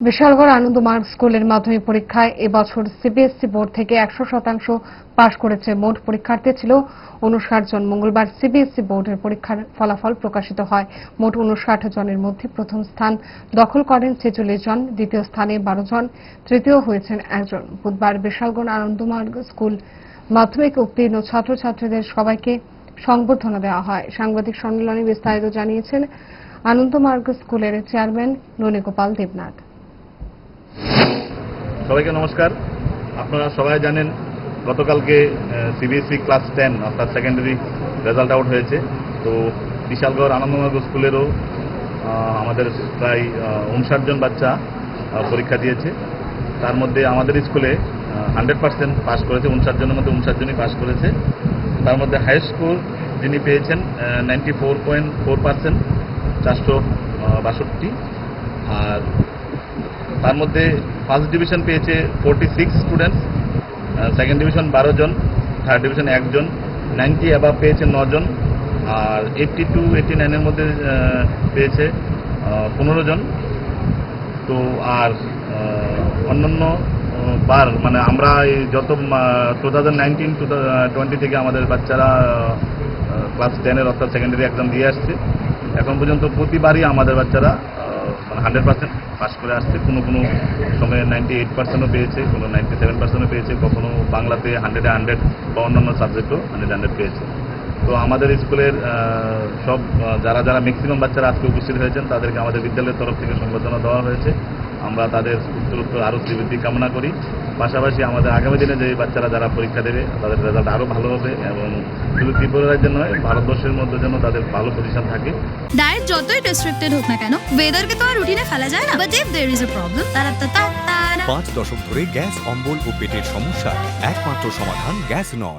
বিশালগড় আনন্দমার্গ স্কুলের মাধ্যমিক পরীক্ষায় এবছর সিবিএসসি বোর্ড থেকে একশো শতাংশ পাশ করেছে। মোট পরীক্ষার্থী ছিল উনষাট জন। মঙ্গলবার সিবিএসসি বোর্ডের পরীক্ষার ফলাফল প্রকাশিত হয়। মোট উনষাট জনের মধ্যে প্রথম স্থান দখল করেন ছেচল্লিশ জন, দ্বিতীয় স্থানে বারো জন, তৃতীয় হয়েছেন একজন। বুধবার বিশালগড় আনন্দমার্গ স্কুল মাধ্যমিক উত্তীর্ণ ছাত্রছাত্রীদের সবাইকে সংবর্ধনা দেওয়া হয়। সাংবাদিক সম্মেলনে বিস্তারিত জানিয়েছেন আনন্দমার্গ স্কুলের চেয়ারম্যান ননীগোপাল দেবনাথ। সবাইকে নমস্কার। আপনারা সবাই জানেন গতকালকে সিবিএসই ক্লাস টেন অর্থাৎ সেকেন্ডারি রেজাল্ট আউট হয়েছে। তো বিশালগড় আনন্দমার্গ স্কুলেরও আমাদের প্রায় উনষাট জন বাচ্চা পরীক্ষা দিয়েছে। তার মধ্যে আমাদের স্কুলে হান্ড্রেড পার্সেন্ট পাস করেছে। উনষাট জনের মধ্যে উনষাট জনই পাস করেছে। তার মধ্যে হাই স্কুল যিনি পেয়েছেন ninety four point four percent চারশো বাষট্টি। আর তার মধ্যে ফার্স্ট ডিভিশন পেয়েছে forty six students second division বারো জন থার্ড ডিভিশন একজন নাইনটি অ্যাবাভ পেয়েছে নজন আর এইটটি টু এইটটি নাইনের মধ্যে পেয়েছে পনেরো জন। তো আর অন্যান্য বার মানে আমরা এই যত two thousand nineteen to twenty থেকে আমাদের বাচ্চারা ক্লাস টেনের অর্থাৎ সেকেন্ডারি এক্সাম দিয়ে আসছে। এখন পর্যন্ত প্রতিবারই আমাদের বাচ্চারা মানে হান্ড্রেড পার্সেন্ট পাস করে আসছে। কোনো কোনো সময়ে নাইনটি এইট পার্সেন্টও পেয়েছে, কোনো নাইনটি সেভেন পার্সেন্টও পেয়েছে, কখনো বাংলাতে হান্ড্রেডে হান্ড্রেড বা অন্যান্য সাবজেক্টও হান্ড্রেড হান্ড্রেড পেয়েছে। তো আমাদের স্কুলের সব যারা যারা ম্যাক্সিমাম বাচ্চারা আজকে উপস্থিত হয়েছেন, তাদেরকে আমাদের বিদ্যালয়ের তরফ থেকে সংবর্ধনা দেওয়া হয়েছে। আমরা তাদের উত্তরোত্তর আরও শ্রীবৃদ্ধি কামনা করি। পাশাপাশি আমাদের আগামী দিনে যে বাচ্চারা যারা পরীক্ষা দেবে তাদের রেজাল্ট আরও ভালো হবে এবং শুধু ত্রিপুরা রাজ্যে নয় ভারতবর্ষের মধ্যে যেন তাদের ভালো পজিশন থাকে। ডায়েট যতই রেস্ট্রিক্টেড হোক না কেন ওয়েদারকে তো আর রুটিনে ফেলা যায় না। But if there is a problem তারা তা পাঁচ দশক ধরে গ্যাস অম্বল ও পেটের সমস্যা একমাত্র সমাধান গ্যাস নল।